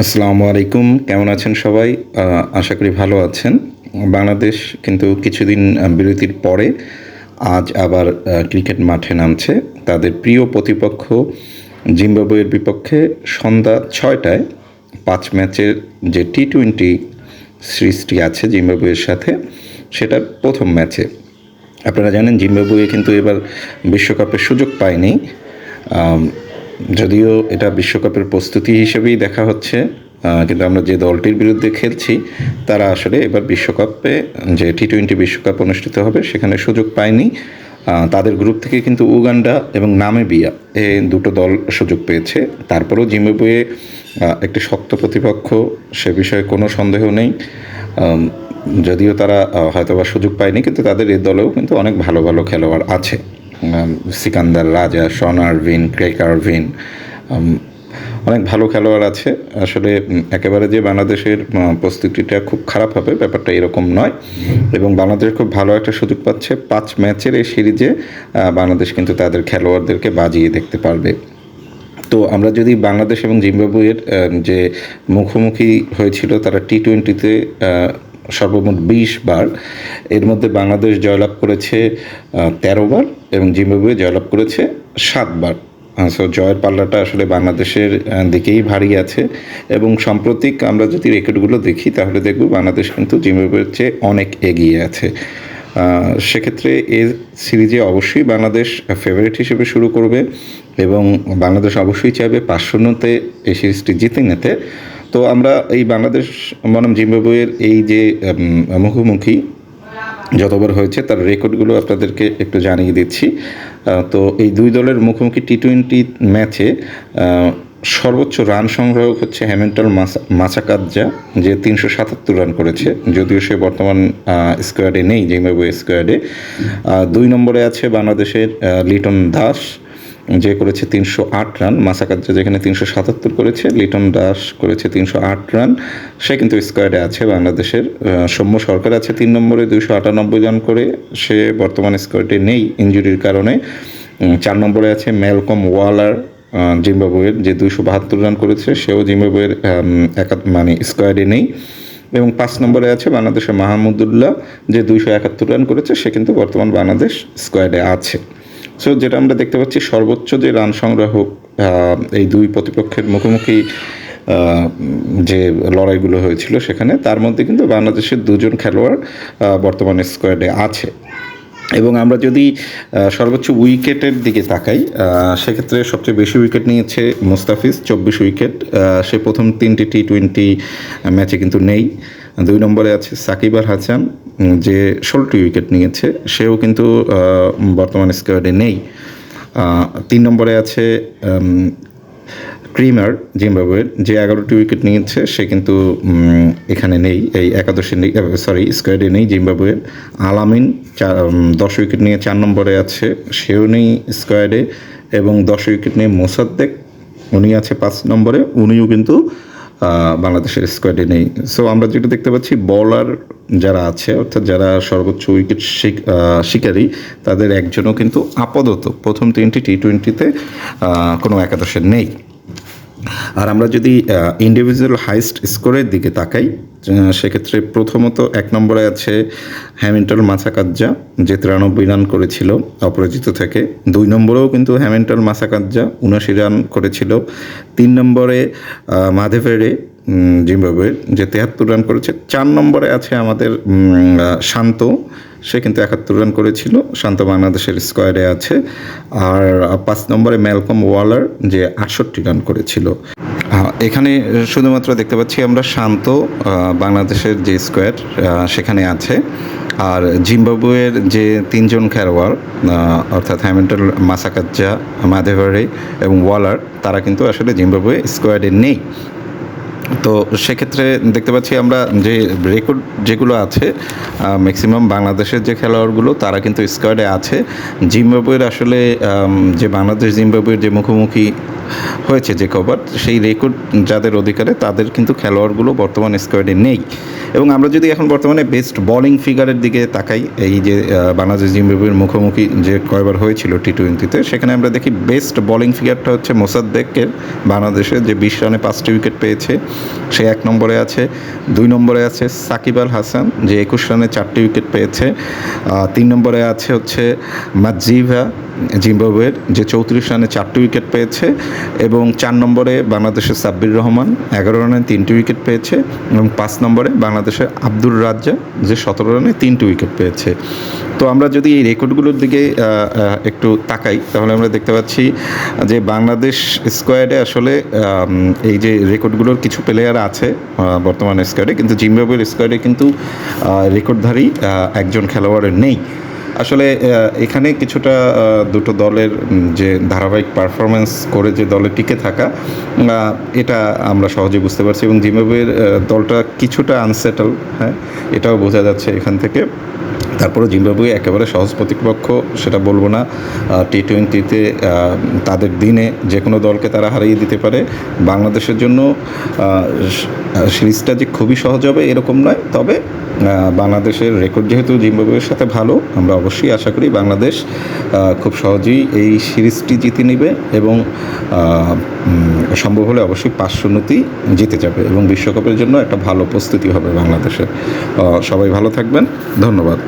আসসালামু আলাইকুম, কেমন আছেন সবাই? আশা করি ভালো আছেন। বাংলাদেশ কিন্তু কিছুদিন বিরতির পরে আজ আবার ক্রিকেট মাঠে নামছে। তাদের প্রিয় প্রতিপক্ষ জিম্বাবুয়ের বিপক্ষে সন্ধ্যা ছয়টায় পাঁচ ম্যাচের যে টি টোয়েন্টি সিরিজটি আছে জিম্বাবুয়ের সাথে, সেটা প্রথম ম্যাচে। আপনারা জানেন, জিম্বাবুয়ে কিন্তু এবার বিশ্বকাপের সুযোগ পায়নি। যদিও এটা বিশ্বকাপের প্রস্তুতি হিসেবেই দেখা হচ্ছে কিন্তু আমরা যে দলটির বিরুদ্ধে খেলছি, তারা আসলে এবার বিশ্বকাপে যে টি টোয়েন্টি বিশ্বকাপ অনুষ্ঠিত হবে সেখানে সুযোগ পায়নি। তাদের গ্রুপ থেকে কিন্তু উগান্ডা এবং নামিবিয়া এ দুটো দল সুযোগ পেয়েছে। তারপরেও জিম্বাবুয়ে একটি শক্ত প্রতিপক্ষ, সে বিষয়ে কোনো সন্দেহ নেই। যদিও তারা হয়তোবা সুযোগ পায়নি, কিন্তু তাদের এই দলেও কিন্তু অনেক ভালো ভালো খেলোয়াড় আছে। সিকান্দার রাজা শন আরভিন, ক্রেক আরভিন অনেক ভালো খেলোয়াড় আছে। আসলে একেবারে যে বাংলাদেশের প্রস্তুতিটা খুব খারাপ হবে, ব্যাপারটা এরকম নয়। এবং বাংলাদেশ খুব ভালো একটা সুযোগ পাচ্ছে পাঁচ ম্যাচের এই সিরিজে বাংলাদেশ কিন্তু তাদের খেলোয়াড়দেরকে বাজিয়ে দেখতে পারবে। তো আমরা যদি বাংলাদেশ এবং জিম্বাবুয়ের যে মুখোমুখি হয়েছিল তারা টি টোয়েন্টিতে সর্বমোট বিশ বার। এর মধ্যে বাংলাদেশ জয়লাভ করেছে তেরো বার এবং জিম্বাবুয়ে জয়লাভ করেছে সাতবার সো জয়ের পাল্লাটা আসলে বাংলাদেশের দিকেই ভারী আছে এবং সাম্প্রতিক আমরা যদি রেকর্ডগুলো দেখি, তাহলে দেখব বাংলাদেশ কিন্তু জিম্বাবুয়ের চেয়ে অনেক এগিয়ে আছে। সেক্ষেত্রে এ সিরিজে অবশ্যই বাংলাদেশ ফেভারিট হিসেবে শুরু করবে এবং বাংলাদেশ অবশ্যই চাইবে পাঁচ শূন্যতে এই সিরিজটি জিতে নিতে। তো আমরা এই বাংলাদেশ বনাম জিম্বাবুয়ের এই যে মুখোমুখি যতবার হয়েছে তার রেকর্ডগুলো আপনাদেরকে একটু জানিয়ে দিচ্ছি। তো এই দুই দলের মুখোমুখি টি টোয়েন্টি ম্যাচে সর্বোচ্চ রান সংগ্রাহক হচ্ছে হ্যামিল্টন মাসাকাজ্জা যে তিনশো সাতাত্তর রান করেছে, যদিও সে বর্তমান স্কোয়াডে নেই, জিম্বাবুয়ে স্কোয়াডে দুই নম্বরে আছে বাংলাদেশের লিটন দাস যে করেছে তিনশো আট রান মাসাকাজ্জা যেখানে তিনশো সাতাত্তর করেছে, লিটন দাস করেছে তিনশো আট রান। সে কিন্তু স্কোয়াডে আছে, বাংলাদেশের সৌম্য সরকার আছে তিন নম্বরে, দুইশো আটানব্বই রান করে। সে বর্তমান স্কোয়াডে নেই ইঞ্জুরির কারণে। চার নম্বরে আছে ম্যালকম ওয়ালার জিম্বাবুয়ের যে দুইশো বাহাত্তর রান করেছে, সেও জিম্বাবুয়ের একা মানে স্কোয়াডে নেই। এবং পাঁচ নম্বরে আছে বাংলাদেশের মাহমুদুল্লাহ যে দুইশো একাত্তর রান করেছে, সে কিন্তু বর্তমান বাংলাদেশ স্কোয়াডে আছে। সো যেটা আমরা দেখতে পাচ্ছি সর্বোচ্চ যে রান সংগ্রহ আহ, এই দুই প্রতিপক্ষের মুখোমুখি যে লড়াইগুলো হয়েছিল সেখানে তার মধ্যে কিন্তু বাংলাদেশের দুজন খেলোয়াড় বর্তমানে স্কোয়াডে আছে। এবং আমরা যদি সর্বোচ্চ উইকেটের দিকে তাকাই সেক্ষেত্রে সবচেয়ে বেশি উইকেট নিয়েছে মুস্তাফিজ চব্বিশ উইকেট সে প্রথম তিনটি টি টোয়েন্টি ম্যাচে কিন্তু নেই। দুই নম্বরে আছে সাকিব আল হাসান, যে ষোলোটি উইকেট নিয়েছে, সেও কিন্তু বর্তমান স্কোয়াডে নেই। তিন নম্বরে আছে ক্রিমার জিম্বাবুয়ের, যে এগারোটি উইকেট নিয়েছে, সে কিন্তু এখানে নেই, এই একাদশে নেই সরি স্কোয়াডে নেই জিম্বাবুয়ের। আলামিন চার দশ উইকেট নিয়ে চার নম্বরে আছে, সেও নেই স্কোয়াডে এবং দশ উইকেট নিয়ে মোসাদ্দেক, উনি আছে পাঁচ নম্বরে, উনিও কিন্তু বাংলাদেশের স্কোয়াডে নেই। সো আমরা যেটা দেখতে পাচ্ছি বলার যারা আছে, অর্থাৎ যারা সর্বোচ্চ উইকেট শিক- শিকারী, তাদের একজনও কিন্তু আপাতত প্রথম তিনটি টি টোয়েন্টিতে কোনো একাদশে নেই। আর আমরা যদি ইন্ডিভিজুয়াল হাইস্ট স্কোরের দিকে তাকাই সেক্ষেত্রে প্রথমত এক নম্বরে আছে হ্যামিল্টন মাসাকাজ্জা যে তিরানব্বই রান করেছিল অপরাজিত থেকে। দুই নম্বরেও কিন্তু হ্যামিল্টন মাসাকাজ্জা উনাশি রান করেছিল। তিন নম্বরে মাধেভেরে জিম্বাবুয়ের, যে তেহাত্তর রান করেছে। চার নম্বরে আছে আমাদের শান্ত সে কিন্তু একাত্তর রান করেছিল, শান্ত বাংলাদেশের স্কোয়ারে আছে। আর পাঁচ নম্বরে ম্যালকম ওয়ালার যে আটষট্টি রান করেছিল। এখানে শুধুমাত্র দেখতে পাচ্ছি আমরা শান্ত বাংলাদেশের যে স্কোয়ার সেখানে আছে। আর জিম্বাবুয়ের যে তিনজন খেলোয়াড় অর্থাৎ হ্যামিল্টন, মাসাকাজ্জা মাধেভারে এবং ওয়ালার, তারা কিন্তু আসলে জিম্বাবুয়ে স্কোয়াডে নেই। তো সেক্ষেত্রে দেখতে পাচ্ছি আমরা যে রেকর্ড যেগুলো আছে ম্যাক্সিমাম বাংলাদেশের যে খেলোয়াড়গুলো, তারা কিন্তু স্কোয়াডে আছে। জিম্বাবুয়ের আসলে যে বাংলাদেশ জিম্বাবুয়ের যে মুখোমুখি হয়েছে যে কবার, সেই রেকর্ড যাদের অধিকারে তাদের কিন্তু খেলোয়াড়গুলো বর্তমান স্কোয়াডে নেই। এবং আমরা যদি এখন বর্তমানে বেস্ট বোলিং ফিগারের দিকে তাকাই, এই যে বাংলাদেশ জিম্বাবুয়ের মুখোমুখি যে কয়বার হয়েছিল টি টোয়েন্টিতে সেখানে আমরা দেখি বেস্ট বোলিং ফিগারটা হচ্ছে মোসাদ্দেকের বাংলাদেশে যে বিশ রানে পাঁচটি উইকেট পেয়েছে, সে এক নম্বরে আছে, দুই নম্বরে আছে সাকিব আল হাসান, যে একুশ রানে চারটি উইকেট পেয়েছে। তিন নম্বরে আছে হচ্ছে মাজিভা জিম্বাবুয়ের যে চৌত্রিশ রানে চারটি উইকেট পেয়েছে এবং চার নম্বরে বাংলাদেশের সাব্বির রহমান, এগারো রানে তিনটি উইকেট পেয়েছে এবং পাঁচ নম্বরে বাংলাদেশের আব্দুর রাজ্জা যে সতেরো রানে তিনটি উইকেট পেয়েছে। তো আমরা যদি এই রেকর্ডগুলোর দিকে একটু তাকাই, তাহলে আমরা দেখতে পাচ্ছি যে বাংলাদেশ স্কোয়াডে আসলে এই যে রেকর্ডগুলোর কিছু প্লেয়ার আছে বর্তমান স্কোয়াডে, কিন্তু জিম্বাবুয়ের স্কোয়াডে কিন্তু রেকর্ডধারী একজন খেলোয়াড়ের নেই। আসলে এখানে কিছুটা দুটো দলের যে ধারাবাহিক পারফরমেন্স করে যে দলে টিকে থাকা এটা আমরা সহজে বুঝতে পারছি এবং জিম্বাবুয়ের দলটা কিছুটা আনসেটেল হ্যাঁ এটাও বোঝা যাচ্ছে এখান থেকে। তারপরে জিম্বাবুয়ে একেবারে সহজ প্রতিপক্ষ, সেটা বলব না। টি টোয়েন্টিতে তাদের দিনে যে কোনো দলকে তারা হারিয়ে দিতে পারে। বাংলাদেশের জন্য সিরিজটা যে খুবই সহজ হবে এরকম নয়। তবে বাংলাদেশের রেকর্ড যেহেতু জিম্বাবুয়ের সাথে ভালো, আমরা অবশ্যই আশা করি বাংলাদেশ খুব সহজেই এই সিরিজটি জিতে নেবে এবং সম্ভব হলে অবশ্যই পাঁচ শূন্যতেই জিতে যাবে এবং বিশ্বকাপের জন্য একটা ভালো প্রস্তুতি হবে বাংলাদেশের। সবাই ভালো থাকবেন। ধন্যবাদ।